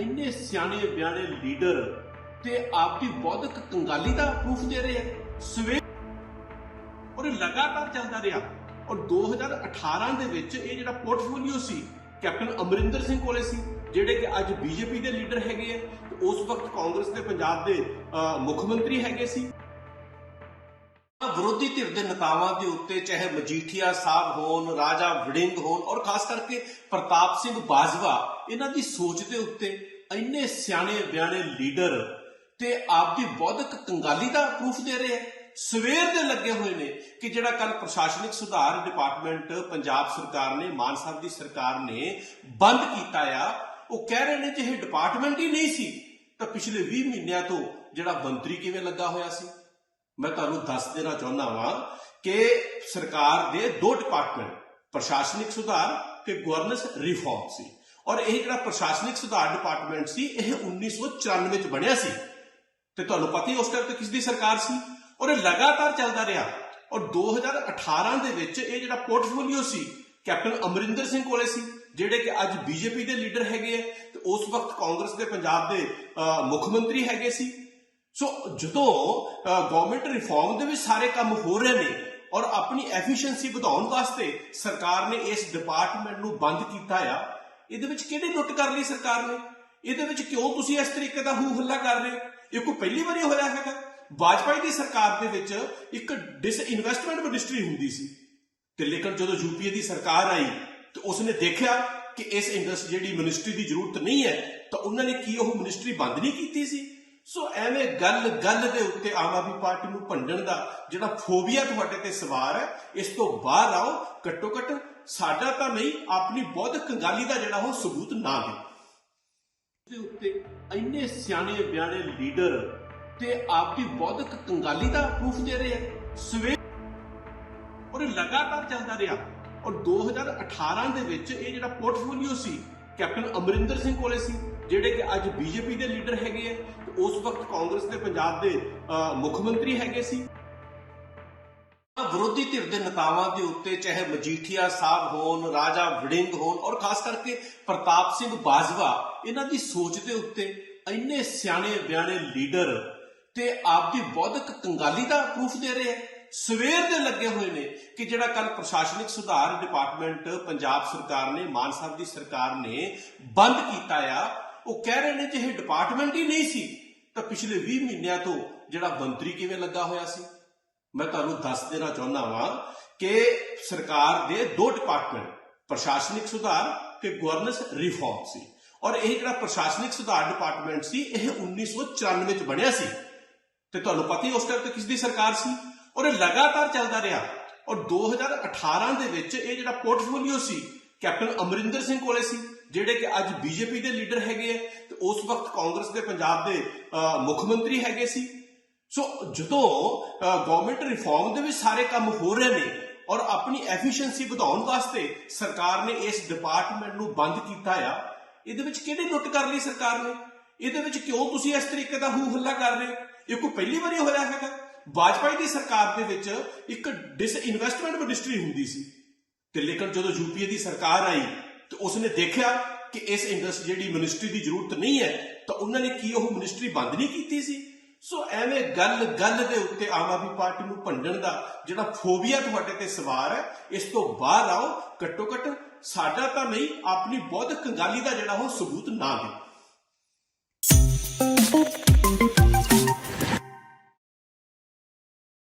ਇੰਨੇ ਸਿਆਣੇ ਬਿਆਣੇ ਲੀਡਰ ਤੇ ਆਪਦੀ ਬੌਧਿਕ ਕੰਗਾਲੀ ਦਾ ਪ੍ਰੂਫ ਦੇ ਰਹੇ ਆ। ਸਵੇਰ ਔਰ ਲਗਾਤਾਰ ਚੱਲਦਾ ਰਿਹਾ। ਔਰ 2018 ਦੇ ਵਿੱਚ ਇਹ ਜਿਹੜਾ ਪੋਰਟਫੋਲੀਓ ਸੀ ਕੈਪਟਨ ਅਮਰਿੰਦਰ ਸਿੰਘ ਕੋਲੇ ਸੀ ਜਿਹੜੇ ਕਿ ਅੱਜ ਬੀਜੇਪੀ ਦੇ ਲੀਡਰ ਹੈਗੇ ਆ ਉਸ ਵਕਤ ਕਾਂਗਰਸ ਦੇ ਪੰਜਾਬ ਦੇ ਅਹ, ਮੁੱਖ ਮੰਤਰੀ ਹੈਗੇ ਸੀ। ਵਿਰੋਧੀ ਧਿਰ ਦੇ ਨੇਤਾਵਾਂ ਦੇ ਉੱਤੇ ਚਾਹੇ ਮਜੀਠੀਆ ਸਾਹਿਬ ਹੋਣ ਰਾਜਾ ਵੜਿੰਗ ਹੋਣ ਔਰ ਖਾਸ ਕਰਕੇ ਪ੍ਰਤਾਪ ਸਿੰਘ ਬਾਜਵਾ ਇਹਨਾਂ ਦੀ ਸੋਚ ਦੇ ਉੱਤੇ ਇੰਨੇ ਸਿਆਣੇ ਬਿਆਣੇ ਲੀਡਰ ਤੇ ਆਪਦੀ ਬੌਧਿਕ ਕੰਗਾਲੀ ਦਾ ਪ੍ਰੂਫ ਦੇ ਰਹੇ ਆ। ਸਵੇਰ ਦੇ ਲੱਗੇ ਹੋਏ ਨੇ ਕਿ ਜਿਹੜਾ ਕੱਲ ਪ੍ਰਸ਼ਾਸਨਿਕ ਸੁਧਾਰ ਡਿਪਾਰਟਮੈਂਟ ਪੰਜਾਬ ਸਰਕਾਰ ਨੇ, ਮਾਨ ਸਾਹਿਬ ਦੀ ਸਰਕਾਰ ਨੇ ਬੰਦ ਕੀਤਾ ਆ, ਉਹ ਕਹਿ ਰਹੇ ਨੇ ਜੇ ਇਹ ਡਿਪਾਰਟਮੈਂਟ ਹੀ ਨਹੀਂ ਸੀ, ਤਾਂ ਪਿਛਲੇ 20 ਮਹੀਨਿਆਂ ਤੋਂ ਜਿਹੜਾ ਮੰਤਰੀ ਕਿਵੇਂ ਲੱਗਾ ਹੋਇਆ ਸੀ? ਮੈਂ ਤੁਹਾਨੂੰ ਦੱਸ ਦੇਣਾ ਚਾਹੁੰਦਾ ਵਾਂ ਕਿ ਸਰਕਾਰ ਦੇ ਦੋ ਡਿਪਾਰਟਮੈਂਟ ਪ੍ਰਸ਼ਾਸਨਿਕ ਸੁਧਾਰ ਤੇ ਗਵਰਨੈਂਸ ਰਿਫਾਰਮ ਸੀ। ਔਰ ਇਹ ਜਿਹੜਾ ਪ੍ਰਸ਼ਾਸਨਿਕ ਸੁਧਾਰ ਡਿਪਾਰਟਮੈਂਟ ਸੀ, ਇਹ 1994 ਵਿੱਚ ਬਣਿਆ ਸੀ। ਤੇ ਤੁਹਾਨੂੰ ਪਤਾ ਹੀ ਉਸ ਟਾਈਮ ਤੇ ਕਿਸ ਦੀ ਸਰਕਾਰ ਸੀ? ਔਰ ਇਹ ਲਗਾਤਾਰ ਚੱਲਦਾ ਰਿਹਾ। ਔਰ 2018 ਦੇ ਵਿੱਚ ਇਹ ਜਿਹੜਾ ਪੋਰਟਫੋਲੀਓ ਸੀ, ਕੈਪਟਨ ਅਮਰਿੰਦਰ ਸਿੰਘ ਕੋਲੇ ਸੀ, ਜਿਹੜੇ ਕਿ ਅੱਜ ਬੀਜੇਪੀ ਦੇ ਲੀਡਰ ਹੈਗੇ ਆ, ਤੇ ਉਸ ਵਕਤ ਕਾਂਗਰਸ ਦੇ ਪੰਜਾਬ ਦੇ ਮੁੱਖ ਮੰਤਰੀ ਹੈਗੇ ਸੀ। ਸੋ ਜਦੋਂ ਗਵਰਨਮੈਂਟ ਰਿਫਾਰਮ ਦੇ ਵਿੱਚ ਸਾਰੇ ਕੰਮ ਹੋ ਰਹੇ ਨੇ ਔਰ ਆਪਣੀ ਐਫੀਸ਼ੀਐਂਸੀ ਵਧਾਉਣ ਵਾਸਤੇ ਸਰਕਾਰ ਨੇ ਇਸ ਡਿਪਾਰਟਮੈਂਟ ਨੂੰ ਬੰਦ ਕੀਤਾ ਆ ਇਹਦੇ ਵਿੱਚ ਕਿਹੜੀ ਲੁੱਟ ਕਰ ਲਈ ਸਰਕਾਰ ਨੇ? ਇਹਦੇ ਵਿੱਚ ਕਿਉਂ ਤੁਸੀਂ ਇਸ ਤਰੀਕੇ ਦਾ ਹੂ ਹੱਲਾ ਕਰ ਰਹੇ ਹੋ? ਇਹ ਕੋਈ ਪਹਿਲੀ ਵਾਰੀ ਹੋਇਆ ਹੈਗਾ? ਵਾਜਪਾਈ ਦੀ ਸਰਕਾਰ ਦੇ ਵਿੱਚ ਇੱਕ ਡਿਸਇਨਵੈਸਟਮੈਂਟ ਮਿਨਿਸਟਰੀ ਹੁੰਦੀ ਸੀ। ਤੇ ਲੇਕਿਨ ਜਦੋਂ ਯੂਪੀਏ ਦੀ ਸਰਕਾਰ ਆਈ, ਤੇ ਉਸਨੇ ਦੇਖਿਆ ਕਿ ਇਸ ਇੰਡਸਟਰੀ ਜਿਹੜੀ ਮਿਨਿਸਟਰੀ ਦੀ ਜ਼ਰੂਰਤ ਨਹੀਂ ਹੈ, ਤਾਂ ਉਹਨਾਂ ਨੇ ਕੀ ਉਹ ਮਿਨਿਸਟਰੀ ਬੰਦ ਨਹੀਂ ਕੀਤੀ ਸੀ? ਸੋ ਐਵੇਂ ਗੱਲ ਗੱਲ ਦੇ ਉੱਤੇ ਆਮ ਆਦਮੀ ਪਾਰਟੀ ਨੂੰ ਭੰਡਣ ਦਾ ਜਿਹੜਾ ਫੋਬੀਆ ਤੁਹਾਡੇ ਤੇ ਸਵਾਰ ਹੈ, ਇਸ ਤੋਂ ਬਾਹਰ ਆਓ, ਘੱਟੋ ਘੱਟ ਸਾਡਾ ਤਾਂ ਨਹੀਂ, ਆਪਣੀ ਬੌਧਿਕ ਕੰਗਾਲੀ ਦਾ ਜਿਹੜਾ ਉਹ ਸਬੂਤ ਨਾ ਦੇ ਦੇ ਉੱਤੇ ਇੰਨੇ ਸਿਆਣੇ ਬਿਆਣੇ ਲੀਡਰ ਤੇ ਆਪਦੀ ਬੌਧਿਕ ਕੰਗਾਲੀ ਦਾ ਪ੍ਰੂਫ ਦੇ ਰਹੇ ਆ। ਸਵੇਰ ਔਰ ਇਹ ਲਗਾਤਾਰ ਚੱਲਦਾ ਰਿਹਾ। ਔਰ 2018 ਦੇ ਵਿੱਚ ਇਹ ਜਿਹੜਾ ਪੋਰਟਫੋਲੀਓ ਸੀ, ਕੈਪਟਨ ਅਮਰਿੰਦਰ ਸਿੰਘ ਕੋਲੇ ਸੀ। ਜਿਹੜੇ ਕਿ ਅੱਜ ਬੀਜੇਪੀ ਦੇ ਲੀਡਰ ਹੈਗੇ ਆ ਉਸ ਵਕਤ ਕਾਂਗਰਸ ਦੇ ਪੰਜਾਬ ਦੇ ਅਹ, ਮੁੱਖ ਮੰਤਰੀ ਹੈਗੇ ਸੀ। ਵਿਰੋਧੀ ਧਿਰ ਦੇ ਨੇਤਾਵਾਂ ਦੇ ਉੱਤੇ ਚਾਹੇ ਮਜੀਠੀਆ ਸਾਹਿਬ ਹੋਣ ਰਾਜਾ ਵੜਿੰਗ ਹੋਣ ਔਰ ਖਾਸ ਕਰਕੇ ਪ੍ਰਤਾਪ ਸਿੰਘ ਬਾਜਵਾ ਇਹਨਾਂ ਦੀ ਸੋਚ ਦੇ ਉੱਤੇ ਇੰਨੇ ਸਿਆਣੇ ਬਿਆਣੇ ਲੀਡਰ ਤੇ ਆਪਦੀ ਬੌਧਿਕ ਕੰਗਾਲੀ ਦਾ ਪ੍ਰੂਫ ਦੇ ਰਹੇ ਹੈ ਸਵੇਰ ਦੇ ਲੱਗੇ ਹੋਏ ਨੇ ਕਿ ਜਿਹੜਾ ਕੱਲ ਪ੍ਰਸ਼ਾਸਨਿਕ ਸੁਧਾਰ ਡਿਪਾਰਟਮੈਂਟ ਪੰਜਾਬ ਸਰਕਾਰ ਨੇ ਮਾਨ ਸਾਹਿਬ ਦੀ ਸਰਕਾਰ ਨੇ ਬੰਦ ਕੀਤਾ ਆ ਉਹ ਕਹਿ ਰਹੇ ਨੇ ਜੇ ਇਹ ਡਿਪਾਰਟਮੈਂਟ ਹੀ ਨਹੀਂ ਸੀ। ਤਾਂ ਪਿਛਲੇ 20 ਮਹੀਨਿਆਂ ਤੋਂ ਜਿਹੜਾ ਮੰਤਰੀ ਕਿਵੇਂ ਲੱਗਾ ਹੋਇਆ ਸੀ? ਮੈਂ ਤੁਹਾਨੂੰ ਦੱਸ ਦੇਣਾ ਚਾਹੁੰਦਾ ਵਾਂ ਕਿ ਸਰਕਾਰ ਦੇ ਦੋ ਡਿਪਾਰਟਮੈਂਟ ਪ੍ਰਸ਼ਾਸਨਿਕ ਸੁਧਾਰ ਤੇ ਗਵਰਨੈਂਸ ਰਿਫਾਰਮ ਸੀ। ਔਰ ਇਹ ਜਿਹੜਾ ਪ੍ਰਸ਼ਾਸਨਿਕ ਸੁਧਾਰ ਡਿਪਾਰਟਮੈਂਟ ਸੀ, ਇਹ 1994 ਵਿੱਚ ਬਣਿਆ ਸੀ। ਤੇ ਤੁਹਾਨੂੰ ਪਤਾ ਹੀ ਉਸ ਟਾਈਮ ਤੇ ਕਿਸ ਦੀ ਸਰਕਾਰ ਸੀ? ਔਰ ਇਹ ਲਗਾਤਾਰ ਚੱਲਦਾ ਰਿਹਾ। ਔਰ 2018 ਦੇ ਵਿੱਚ ਇਹ ਜਿਹੜਾ ਪੋਰਟਫੋਲੀਓ ਸੀ ਕੈਪਟਨ ਅਮਰਿੰਦਰ ਸਿੰਘ ਕੋਲੇ ਸੀ, ਜਿਹੜੇ ਕਿ ਅੱਜ ਬੀਜੇਪੀ ਦੇ ਲੀਡਰ ਹੈਗੇ ਆ ਤੇ ਉਸ ਵਕਤ ਕਾਂਗਰਸ ਦੇ ਪੰਜਾਬ ਦੇ ਮੁੱਖ ਮੰਤਰੀ ਹੈਗੇ ਸੀ। ਸੋ ਜਦੋਂ ਗਵਰਨਮੈਂਟ ਰਿਫਾਰਮ ਦੇ ਵਿੱਚ ਸਾਰੇ ਕੰਮ ਹੋ ਰਹੇ ਨੇ ਔਰ ਆਪਣੀ ਐਫੀਸ਼ੀਐਂਸੀ ਵਧਾਉਣ ਵਾਸਤੇ ਸਰਕਾਰ ਨੇ ਇਸ ਡਿਪਾਰਟਮੈਂਟ ਨੂੰ ਬੰਦ ਕੀਤਾ ਆ, ਇਹਦੇ ਵਿੱਚ ਕਿਹੜੀ ਲੁੱਟ ਕਰ ਲਈ ਸਰਕਾਰ ਨੇ? ਇਹਦੇ ਵਿੱਚ ਕਿਉਂ ਤੁਸੀਂ ਇਸ ਤਰੀਕੇ ਦਾ ਹੂ ਹੱਲਾ ਕਰ ਰਹੇ ਹੋ? ਇਹ ਕੋਈ ਪਹਿਲੀ ਵਾਰੀ ਹੋਇਆ ਹੈਗਾ? ਵਾਜਪਾਈ ਦੀ ਸਰਕਾਰ ਦੇ ਵਿੱਚ ਇੱਕ ਡਿਸਇਨਵੈਸਟਮੈਂਟ ਮਿਨਿਸਟਰੀ ਹੁੰਦੀ ਸੀ। ਤੇ ਲੇਕਿਨ ਜਦੋਂ ਯੂਪੀਏ ਦੀ ਸਰਕਾਰ ਆਈ ਤੇ ਉਸਨੇ ਦੇਖਿਆ ਕਿ ਇਸ ਇੰਡਸਟਰੀ ਜਿਹੜੀ ਮਿਨਿਸਟਰੀ ਦੀ ਜ਼ਰੂਰਤ ਨਹੀਂ ਹੈ, ਤਾਂ ਉਹਨਾਂ ਨੇ ਕੀ ਉਹ ਮਿਨਿਸਟਰੀ ਬੰਦ ਨਹੀਂ ਕੀਤੀ ਸੀ? ਸੋ ਐਵੇਂ ਗੱਲ ਗੱਲ ਦੇ ਉੱਤੇ ਆਮ ਆਦਮੀ ਪਾਰਟੀ ਨੂੰ ਭੰਡਣ ਦਾ ਜਿਹੜਾ ਫੋਬੀਆ ਤੁਹਾਡੇ ਤੇ ਸਵਾਰ ਹੈ, ਇਸ ਤੋਂ ਬਾਹਰ ਆਓ, ਘੱਟੋ ਘੱਟ ਸਾਡਾ ਤਾਂ ਨਹੀਂ, ਆਪਣੀ ਬੌਧਿਕ ਕੰਗਾਲੀ ਦਾ ਜਿਹੜਾ ਉਹ ਸਬੂਤ ਨਾ ਦੇ